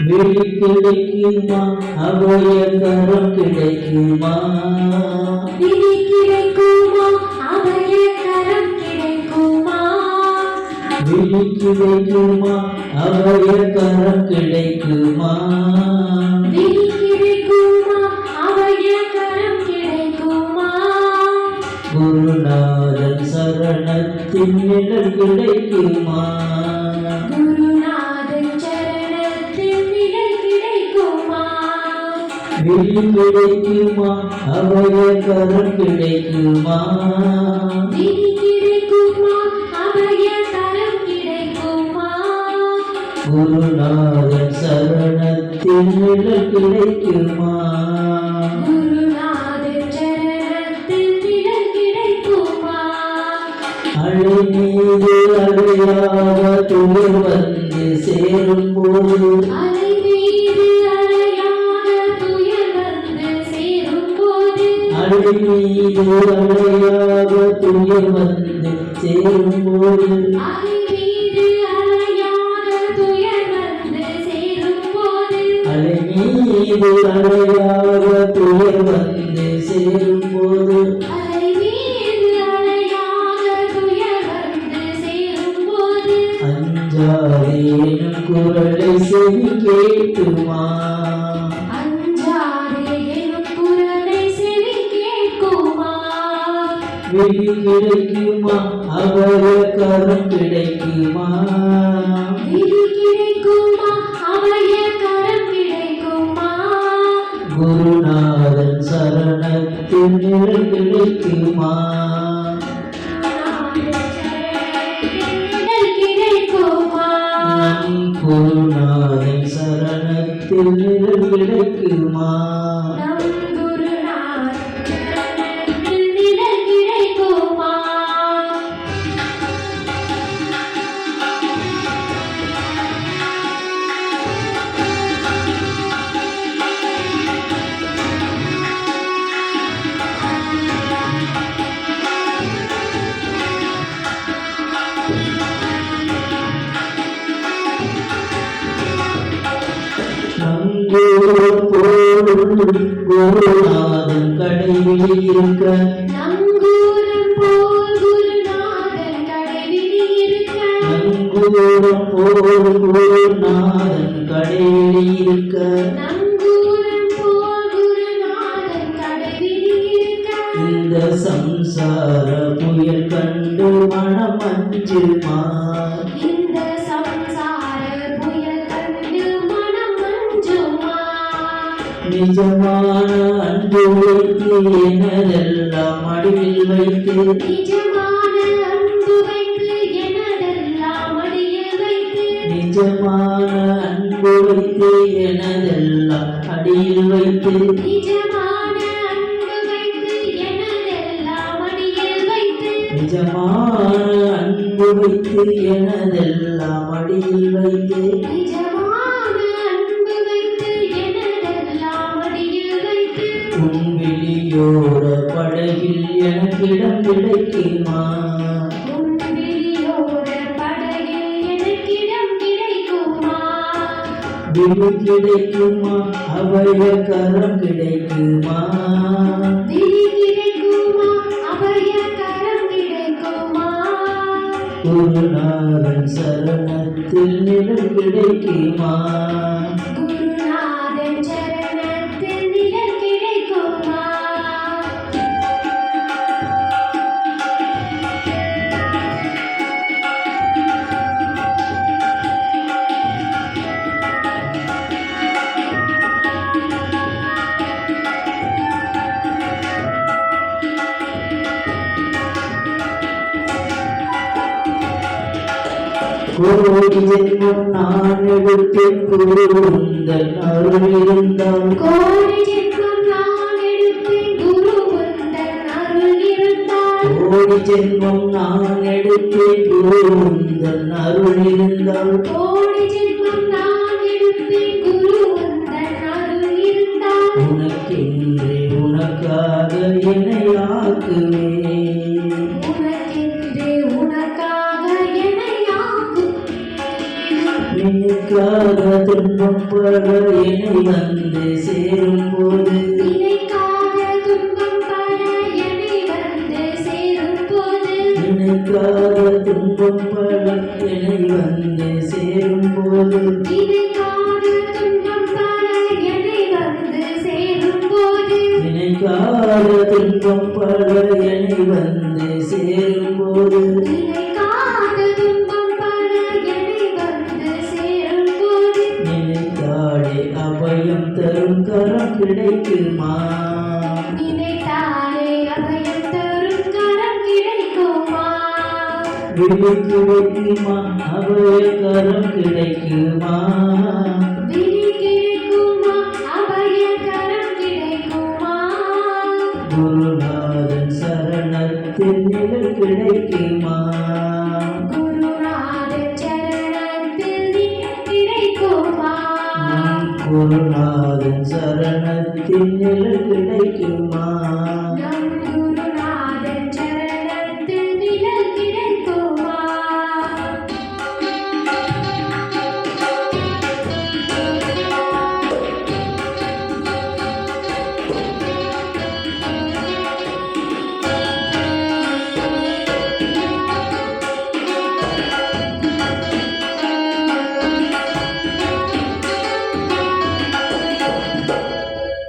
விழி கிடைக்குமா அபய கரம் கிடைக்குமா? விழி கிடைக்குமா அபய கரம் கிடைக்குமா? விழி கிடைக்குமா அபய கரம் கிடைக்குமா? விழி கிடைக்குமா அபய கரம் கிடைக்குமா? குருநாதன் சரணத்தின் நிழல் கிடைக்குமா? விழி கிடைக்குமா? அபய கரம் கிடைக்குமா? குருநாதன் சரணத்தில் நிழல் கிடைக்குமா? அலை மீது அலையாக துளிர் அலை அலையாக துளிர் வந்து சேரும் போது அலை மீது அலையாக துயர் வந்து சேரும் போது அஞ்சாதே குரலை செவி கேட்டுமா? விழி கிடைக்குமா? அபய கரம் கிடைக்குமா? குருநாதன் சரணத்தின் நிழல் கிடைக்குமா? குருநாதன் சரணத்தில் நிழல் கிடைக்குமா? குருநாதன் கடைவிழி இருக்க நங்கூரம் போல் குருநாதன் கடைவிழி இருக்க இந்த சம்சார புயல் கண்டு மனம் அஞ்சுமா நிஜமான அன்பு வைத்து எனதெல்லாம் அடியில் வைத்து நிஜமான அன்பு வைத்து எனதெல்லாம் அடியில் வைத்து நிஜமான அன்பு வைத்து எனதெல்லாம் அடியில் வைத்து நிஜமான அன்பு வைத்து எனதெல்லாம் அடியில் வைத்து நிஜமான அன்பு வைத்து எனதெல்லாம் அடியில் வைத்து நிஜமான விழி கிடைக்குமா? அபய கரம் கிடைக்குமா? குருநாதன் சரணத்தில் நிழல் கிடைக்குமா? கோடி ஜென்மம் நான் எடுத்தேன் குருந்தன் அருள் இருந்தால் கோடி ஜென்மம் நான் குரு வந்தன் அருள் இருந்தால் உனக்கென்றே உனக்காக என்னை ஆக்குவேன். துன்ப துன்பம் பல என்னை வந்து சேரும் போது. நினைக்காத துன்பம் பல என்னை வந்து சேரும் போது. நினைக்காத துன்பம் பல என்னை வந்து தரும் கரம் கிடைக்குமா? நினைத்தாலே அபயம் தரும் கரம் கிடைக்குமா கிடைக்குமா அபய கரம் கிடைக்குமா? குருநாதன் சரணத்தில் நிழல் கிடைக்குமா?